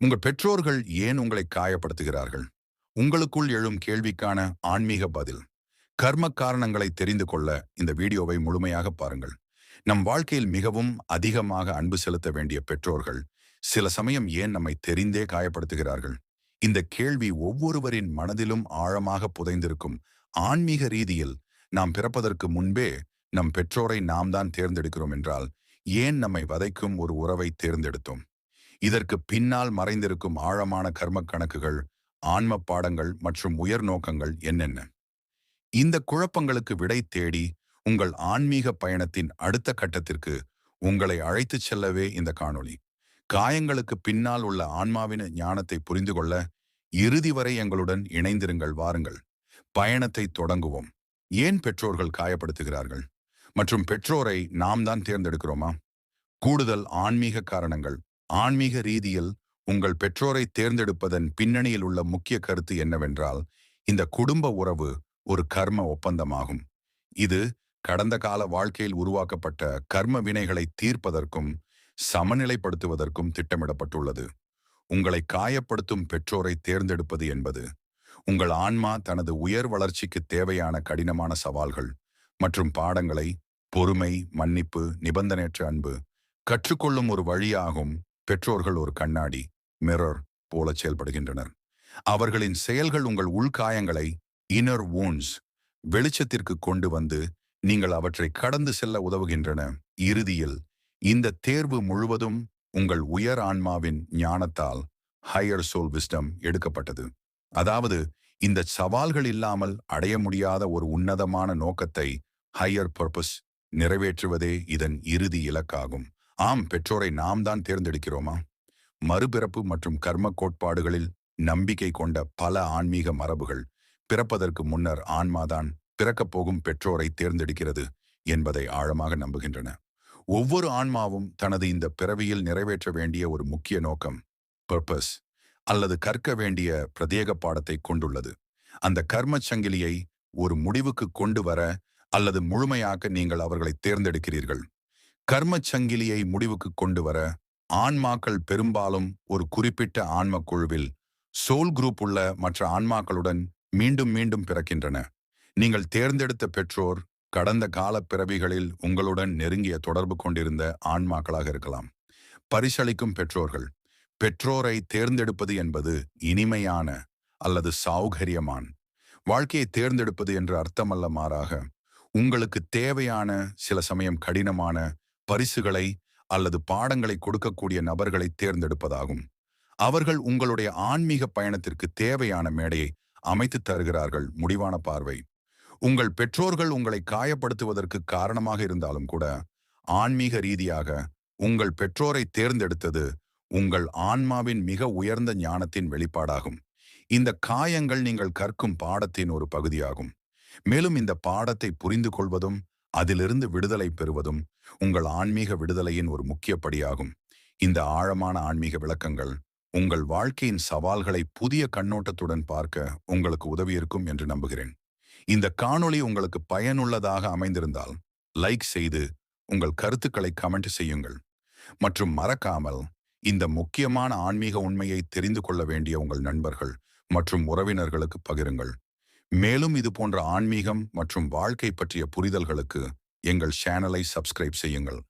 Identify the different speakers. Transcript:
Speaker 1: உங்கள் பெற்றோர்கள் ஏன் உங்களை காயப்படுத்துகிறார்கள்? உங்களுக்குள் எழும் கேள்விக்கான ஆன்மீக பதில். கர்ம காரணங்களை தெரிந்து கொள்ள இந்த வீடியோவை முழுமையாக பாருங்கள். நம் வாழ்க்கையில் மிகவும் அதிகமாக அன்பு செலுத்த வேண்டிய பெற்றோர்கள் சில சமயம் ஏன் நம்மை தெரிந்தே காயப்படுத்துகிறார்கள்? இந்த கேள்வி ஒவ்வொருவரின் மனதிலும் ஆழமாக புதைந்திருக்கும் ஆன்மீக ரீதியில் நாம் பிறப்பதற்கு முன்பே நம் பெற்றோரை நாம் தான் தேர்ந்தெடுக்கிறோம் என்றால் ஏன் நம்மை வதைக்கும் ஒரு உறவை தேர்ந்தெடுத்தோம்? இதற்கு பின்னால் மறைந்திருக்கும் ஆழமான கர்ம கணக்குகள் ஆன்ம பாடங்கள் மற்றும் உயர் நோக்கங்கள் என்னென்ன? இந்த குழப்பங்களுக்கு விடை தேடி உங்கள் ஆன்மீக பயணத்தின் அடுத்த கட்டத்திற்கு உங்களை அழைத்துச் செல்லவே இந்த காணொளி. காயங்களுக்கு பின்னால் உள்ள ஆன்மாவின ஞானத்தை புரிந்து கொள்ள இறுதி வரை எங்களுடன் இணைந்திருங்கள் வாருங்கள். பயணத்தை தொடங்குவோம். ஏன் பெற்றோர்கள் காயப்படுத்துகிறார்கள்? மற்றும் பெற்றோரை நாம் தான் தேர்ந்தெடுக்கிறோமா? கூடுதல் ஆன்மீக காரணங்கள். ஆன்மீக ரீதியில் உங்கள் பெற்றோரை தேர்ந்தெடுப்பதன் பின்னணியில் உள்ள முக்கிய கருத்து என்னவென்றால் இந்த குடும்ப உறவு ஒரு கர்ம ஒப்பந்தமாகும். இது கடந்த கால வாழ்க்கையில் உருவாக்கப்பட்ட கர்ம வினைகளை தீர்ப்பதற்கும் சமநிலைப்படுத்துவதற்கும் திட்டமிடப்பட்டுள்ளது. உங்களை காயப்படுத்தும் பெற்றோரை தேர்ந்தெடுப்பது என்பது உங்கள் ஆன்மா தனது உயர் வளர்ச்சிக்கு தேவையான கடினமான சவால்கள் மற்றும் பாடங்களை பொறுமை மன்னிப்பு நிபந்தனையற்ற அன்பு கற்றுக்கொள்ளும் ஒரு வழியாகும் பெற்றோர்கள் ஒரு கண்ணாடி மிரர் போல செயல்படுகின்றனர். அவர்களின் செயல்கள் உங்கள் உள்காயங்களை இன்னர் வூன்ஸ் வெளிச்சத்திற்கு கொண்டு வந்து நீங்கள் அவற்றை கடந்து செல்ல உதவுகின்றன. இறுதியில் இந்த தேர்வு முழுவதும் உங்கள் உயர் ஆன்மாவின் ஞானத்தால் ஹையர் சோல் விஸ்டம் எடுக்கப்பட்டது. அதாவது இந்த சவால்கள் இல்லாமல் அடைய முடியாத ஒரு உன்னதமான நோக்கத்தை ஹையர் பர்பஸ் நிறைவேற்றுவதே இதன் இறுதி இலக்காகும். ஆம் பெற்றோரை நாம் தான் தேர்ந்தெடுக்கிறோமா? மறுபிறப்பு மற்றும் கர்ம கோட்பாடுகளில் நம்பிக்கை கொண்ட பல ஆன்மீக மரபுகள் பிறப்பதற்கு முன்னர் ஆன்மாதான் பிறக்கப் போகும் பெற்றோரை தேர்ந்தெடுக்கிறது என்பதை ஆழமாக நம்புகின்றன. ஒவ்வொரு ஆன்மாவும் தனது இந்த பிறவியில் நிறைவேற்ற வேண்டிய ஒரு முக்கிய நோக்கம் பர்பஸ் அல்லது கற்க வேண்டிய பிரத்யேக பாடத்தை கொண்டுள்ளது. அந்த கர்ம சங்கிலியை ஒரு முடிவுக்கு கொண்டு வர அல்லது முழுமையாக்க நீங்கள் அவர்களை தேர்ந்தெடுக்கிறீர்கள். கர்ம சங்கிலியை முடிவுக்கு கொண்டு வர ஆன்மாக்கள் பெரும்பாலும் ஒரு குறிப்பிட்ட ஆன்ம குழுவில் சோல் குரூப் உள்ள மற்ற ஆன்மாக்களுடன் மீண்டும் மீண்டும் பிறக்கின்றன. நீங்கள் தேர்ந்தெடுத்த பெற்றோர் கடந்த கால பிறவிகளில் உங்களுடன் நெருங்கிய தொடர்பு கொண்டிருந்த ஆன்மாக்களாக இருக்கலாம். பரிசளிக்கும் பெற்றோர்கள் பெற்றோரை தேர்ந்தெடுப்பது என்பது இனிமையான அல்லது சௌகரியமான். வாழ்க்கையை தேர்ந்தெடுப்பது என்று அர்த்தமல்ல மாறாக உங்களுக்கு தேவையான சில சமயம் கடினமான பரிசுகளை அல்லது பாடங்களை கொடுக்கக்கூடிய நபர்களை தேர்ந்தெடுப்பதாகும். அவர்கள் உங்களுடைய ஆன்மீக பயணத்திற்கு தேவையான மேடையை அமைத்து தருகிறார்கள் முடிவான பார்வை. உங்கள் பெற்றோர்கள் உங்களை காயப்படுத்துவதற்கு காரணமாக இருந்தாலும் கூட ஆன்மீக ரீதியாக உங்கள் பெற்றோரை தேர்ந்தெடுத்தது உங்கள் ஆன்மாவின் மிக உயர்ந்த ஞானத்தின் வெளிப்பாடாகும். இந்த காயங்கள் நீங்கள் கற்கும் பாடத்தின் ஒரு பகுதியாகும். மேலும் இந்த பாடத்தை புரிந்து கொள்வதும் அதிலிருந்து விடுதலை பெறுவதும் உங்கள் ஆன்மீக விடுதலையின் ஒரு முக்கிய படியாகும் இந்த ஆழமான ஆன்மீக விளக்கங்கள் உங்கள் வாழ்க்கையின் சவால்களை புதிய கண்ணோட்டத்துடன் பார்க்க உங்களுக்கு உதவியிருக்கும் என்று நம்புகிறேன். இந்த காணொளி உங்களுக்கு பயனுள்ளதாக அமைந்திருந்தால் லைக் செய்து உங்கள் கருத்துக்களை கமெண்ட் செய்யுங்கள். மற்றும் மறக்காமல் இந்த முக்கியமான ஆன்மீக உண்மையை தெரிந்து கொள்ள வேண்டிய உங்கள் நண்பர்கள் மற்றும் உறவினர்களுக்கு பகிருங்கள். மேலும் இது போன்ற ஆன்மீகம் மற்றும் வாழ்க்கை பற்றிய புரிதல்களுக்கு எங்கள் சேனலை சப்ஸ்கிரைப் செய்யுங்கள்.